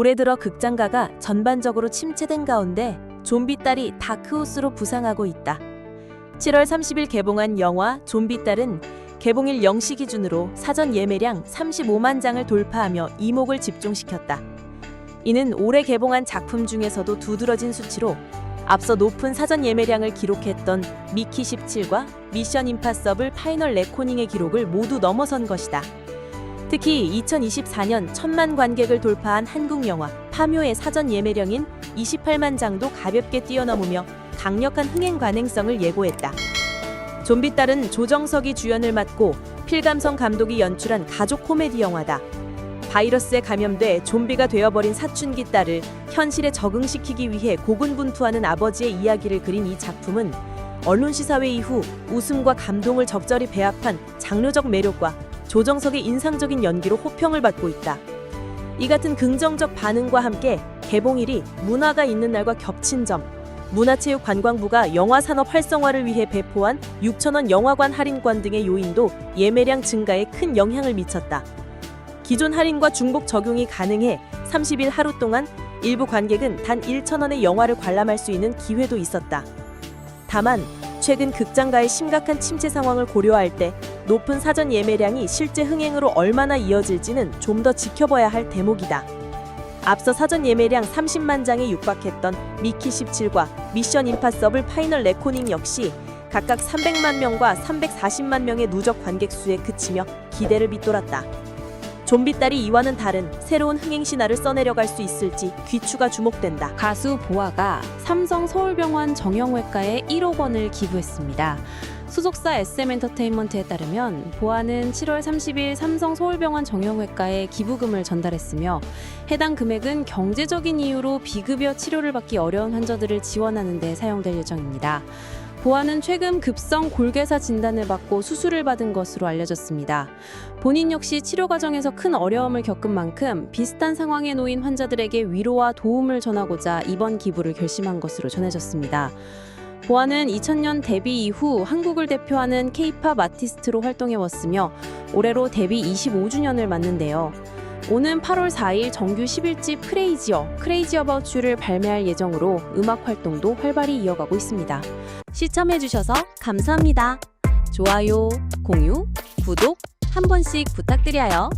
올해 들어 극장가가 전반적으로 침체된 가운데 좀비 딸이 다크호스로 부상하고 있다. 7월 30일 개봉한 영화 좀비 딸은 개봉일 0시 기준으로 사전 예매량 35만 장을 돌파하며 이목을 집중시켰다. 이는 올해 개봉한 작품 중에서도 두드러진 수치로 앞서 높은 사전 예매량을 기록했던 미키 17과 미션 임파서블 파이널 레코닝의 기록을 모두 넘어선 것이다. 특히 2024년 천만 관객을 돌파한 한국 영화 파묘의 사전 예매량인 28만 장도 가볍게 뛰어넘으며 강력한 흥행 가능성을 예고했다. 좀비 딸은 조정석이 주연을 맡고 필감성 감독이 연출한 가족 코미디 영화다. 바이러스에 감염돼 좀비가 되어버린 사춘기 딸을 현실에 적응시키기 위해 고군분투하는 아버지의 이야기를 그린 이 작품은 언론 시사회 이후 웃음과 감동을 적절히 배합한 장르적 매력과 조정석의 인상적인 연기로 호평을 받고 있다. 이 같은 긍정적 반응과 함께 개봉일이 문화가 있는 날과 겹친 점, 문화체육관광부가 영화 산업 활성화를 위해 배포한 6천원 영화관 할인권 등의 요인도 예매량 증가에 큰 영향을 미쳤다. 기존 할인과 중복 적용이 가능해 30일 하루 동안 일부 관객은 단 1,000원의 영화를 관람할 수 있는 기회도 있었다. 다만 최근 극장가의 심각한 침체 상황을 고려할 때 높은 사전 예매량이 실제 흥행으로 얼마나 이어질지는 좀 더 지켜봐야 할 대목이다. 앞서 사전 예매량 30만 장에 육박했던 미키 17과 미션 임파서블 파이널 레코닝 역시 각각 300만 명과 340만 명의 누적 관객 수에 그치며 기대를 밑돌았다. 좀비 딸이 이와는 다른 새로운 흥행 신화를 써내려갈 수 있을지 귀추가 주목된다. 가수 보아가 삼성 서울병원 정형외과에 1억 원을 기부했습니다. 소속사 SM엔터테인먼트에 따르면 보아는 7월 30일 삼성 서울병원 정형외과에 기부금을 전달했으며 해당 금액은 경제적인 이유로 비급여 치료를 받기 어려운 환자들을 지원하는 데 사용될 예정입니다. 보아는 최근 급성 골괴사 진단을 받고 수술을 받은 것으로 알려졌습니다. 본인 역시 치료 과정에서 큰 어려움을 겪은 만큼 비슷한 상황에 놓인 환자들에게 위로와 도움을 전하고자 이번 기부를 결심한 것으로 전해졌습니다. 보아는 2000년 데뷔 이후 한국을 대표하는 K-팝 아티스트로 활동해왔으며 올해로 데뷔 25주년을 맞는데요. 오는 8월 4일 정규 11집 크레이지어, 크레이지 어바웃 유를 발매할 예정으로 음악 활동도 활발히 이어가고 있습니다. 시청해주셔서 감사합니다. 좋아요, 공유, 구독 한 번씩 부탁드려요.